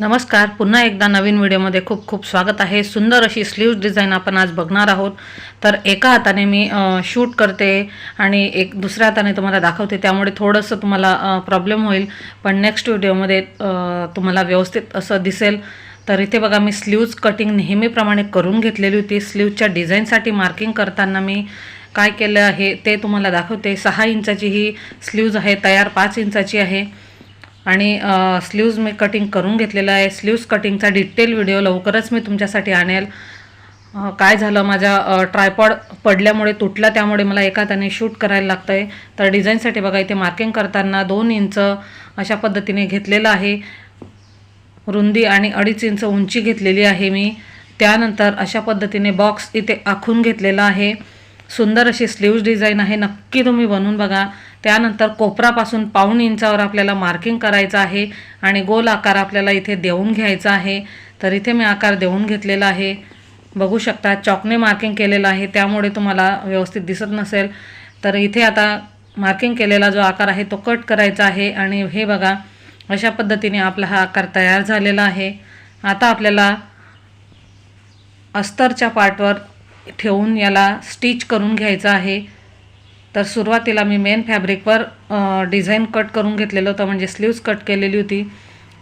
नमस्कार. पुन्हा एकदा नवीन व्हिडिओमध्ये खूप खूप स्वागत आहे. सुंदर अशी स्लीव्ज डिझाईन आपण आज बघणार आहोत. तर एका हाताने मी शूट करते आणि एक दुसऱ्या हाताने तुम्हाला दाखवते. त्यामुळे थोडंसं तुम्हाला प्रॉब्लेम होईल. पण नेक्स्ट व्हिडिओमध्ये तुम्हाला व्यवस्थित असं दिसेल. तर इथे बघा मी स्लीव्ज कटिंग नेहमीप्रमाणे करून घेतलेली होती. स्लीवच्या डिझाईनसाठी मार्किंग करताना मी काय केलं आहे ते तुम्हाला दाखवते. सहा इंचाची ही स्लीव्ज आहे. तयार पाच इंचाची आहे. आणि स्लीव्ज मी कटिंग करून घेतलेलं आहे. स्लीव्ज कटिंगचा डिटेल व्हिडिओ लवकरच मी तुमच्यासाठी आणेल. काय झालं? माझ्या ट्रायपॉड पडल्यामुळे तुटला त्यामुळे मला एका हाताने शूट करायला लागतं आहे तर डिझाईनसाठी बघा इथे मार्किंग करताना दोन इंच अशा पद्धतीने घेतलेलं आहे. रुंदी आणि अडीच इंच उंची घेतलेली आहे मी. त्यानंतर अशा पद्धतीने बॉक्स इथे आखून घेतलेला आहे. सुंदर अशी स्लीव्ज डिझाईन आहे. नक्की तुम्ही बनवून बघा. त्यानंतर कोपरापासून पाऊण इंचावर आपल्याला मार्किंग करायचं आहे आणि गोल आकार आपल्याला इथे देऊन घ्यायचा आहे. तर इथे मी आकार देऊन घेतलेला आहे. बघू शकता चॉकने मार्किंग केलेलं आहे. त्यामुळे तुम्हाला व्यवस्थित दिसत नसेल. तर इथे आता मार्किंग केलेला जो आकार आहे तो कट करायचा आहे आणि हे बघा अशा पद्धतीने आपला हा आकार तयार झालेला आहे. आता आपल्याला अस्तरच्या पार्टवर ठेवून याला स्टिच करून घ्यायचं आहे. तर सुरुवातीला मी मेन फॅब्रिकवर डिझाईन कट करून घेतलेलं होतं म्हणजे स्लीव्ज कट केलेली होती.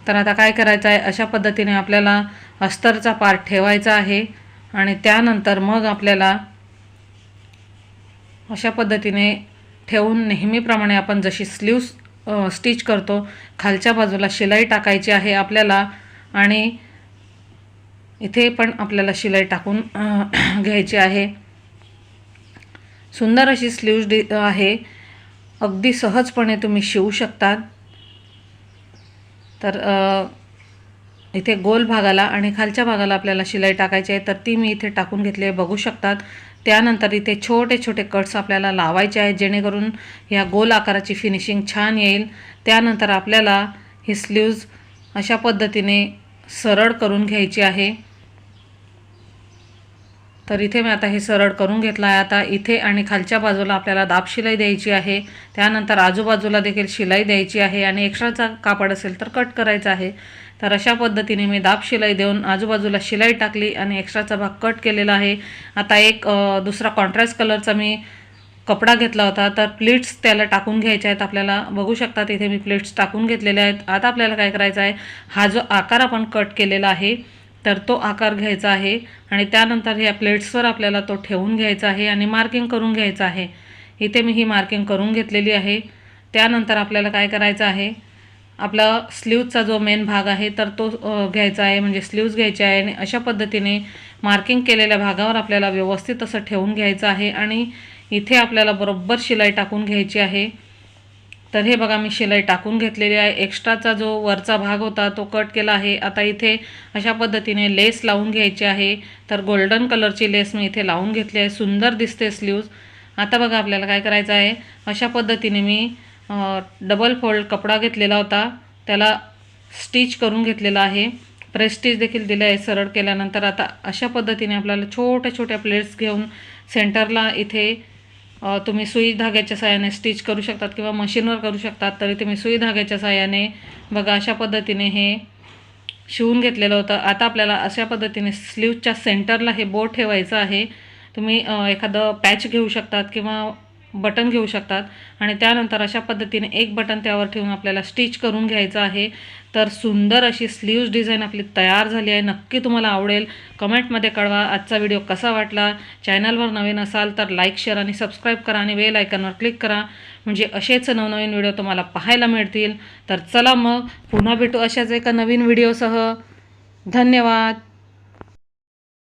तर आता काय करायचं आहे अशा पद्धतीने आपल्याला अस्तरचा पार्ट ठेवायचा आहे आणि त्यानंतर मग आपल्याला अशा पद्धतीने ठेवून नेहमीप्रमाणे आपण जशी स्लीव्स स्टिच करतो खालच्या बाजूला शिलाई टाकायची आहे आपल्याला आणि इथे पण आपल्याला शिलाई टाकून घ्यायची आहे. सुंदर अशी स्लीव्ज डि आहे. अगदी सहजपणे तुम्ही शिवू शकतात. तर इथे गोल भागाला आणि खालच्या भागाला आपल्याला शिलाई टाकायची आहे. तर ती मी इथे टाकून घेतली आहे. बघू शकतात. त्यानंतर इथे छोटे छोटे कट्स आपल्याला लावायचे आहेत. जेणेकरून ह्या गोल आकाराची फिनिशिंग छान येईल. त्यानंतर आपल्याला ही स्लीव्ज अशा पद्धतीने सरळ करून घ्यायची आहे. तर इथे मी आता हे सरळ करून घेतलं आहे. आता इथे आणि खालच्या बाजूला आपल्याला दाब शिलाई द्यायची आहे. त्यानंतर आजूबाजूला देखील शिलाई द्यायची आहे आणि एक्स्ट्राचा कापड असेल तर कट करायचा आहे. तर अशा पद्धतीने मी दाब शिलाई देऊन आजूबाजूला शिलाई टाकली आणि एक्स्ट्राचा भाग कट केलेला आहे. आता एक दुसरा कॉन्ट्रास्ट कलरचा मी कपडा घेतला होता. तर प्लेट्स त्याला टाकून घ्यायच्या आहेत आपल्याला. बघू शकतात इथे मी प्लेट्स टाकून घेतलेले आहेत. आता आपल्याला काय करायचं आहे? हा जो आकार आपण कट केलेला आहे तर तो आकार घ्यायचा आहे आणि त्यानंतर ह्या प्लेट्सवर आपल्याला तो ठेवून घ्यायचा आहे आणि मार्किंग करून घ्यायचं आहे. इथे मी ही मार्किंग करून घेतलेली आहे. त्यानंतर आपल्याला काय करायचं आहे? आपला स्लीवचा जो मेन भाग आहे तर तो घ्यायचा आहे म्हणजे स्लीव्ज घ्यायचे आहे आणि अशा पद्धतीने मार्किंग केलेल्या भागावर आपल्याला व्यवस्थित असं ठेवून घ्यायचं आहे आणि इथे आपल्याला बरोबर शिलाई टाकून घ्यायची आहे. तर हे बघा मी शिलाई टाकून घेतलेली आहे. एक्स्ट्राचा जो वरचा भाग होता तो कट केला आहे. आता इथे अशा पद्धतीने लेस लावून घ्यायची आहे. तर गोल्डन कलरची लेस मी इथे लावून घेतली आहे. सुंदर दिसते स्लीव्ज आता बघा आपल्याला काय करायचं आहे? अशा पद्धतीने मी डबल फोल्ड कपडा घेतलेला होता. त्याला स्टिच करून घेतलेला आहे. प्रेस्टीज देखील दिलं आहे सरळ केल्यानंतर. आता अशा पद्धतीने आपल्याला छोट्या छोट्या प्लेट्स घेऊन सेंटरला इथे तुम्ही सुई धाग्याच्या साह्याने स्टिच करू शकतात किंवा मशीनवर करू शकतात तरी तुम्ही सुई धाग्याच्या साहाय्याने बघा अशा पद्धतीने हे शिवून घेतलेलं होतं. आता आपल्याला अशा पद्धतीने स्लीवच्या सेंटरला हे बोट ठेवायचं आहे. तुम्ही एखादं पॅच घेऊ शकतात किंवा बटन घेऊ शकतात. आणि त्यानंतर अशा पद्धतीने एक बटन त्यावर ठेवून आपल्याला स्टिच करून घ्यायचं आहे. तर सुंदर अशी स्लीव्ज डिझाईन आपली तयार झाली आहे. नक्की तुम्हाला आवडेल. कमेंटमध्ये कळवा. आजचा व्हिडिओ कसा वाटला? चॅनलवर नवीन असाल तर लाईक शेअर आणि सबस्क्राईब करा आणि वेल आयकनवर क्लिक करा. म्हणजे असेच नवनवीन व्हिडिओ तुम्हाला पाहायला मिळतील. तर चला मग पुन्हा भेटू अशाच एका नवीन व्हिडिओसह. धन्यवाद.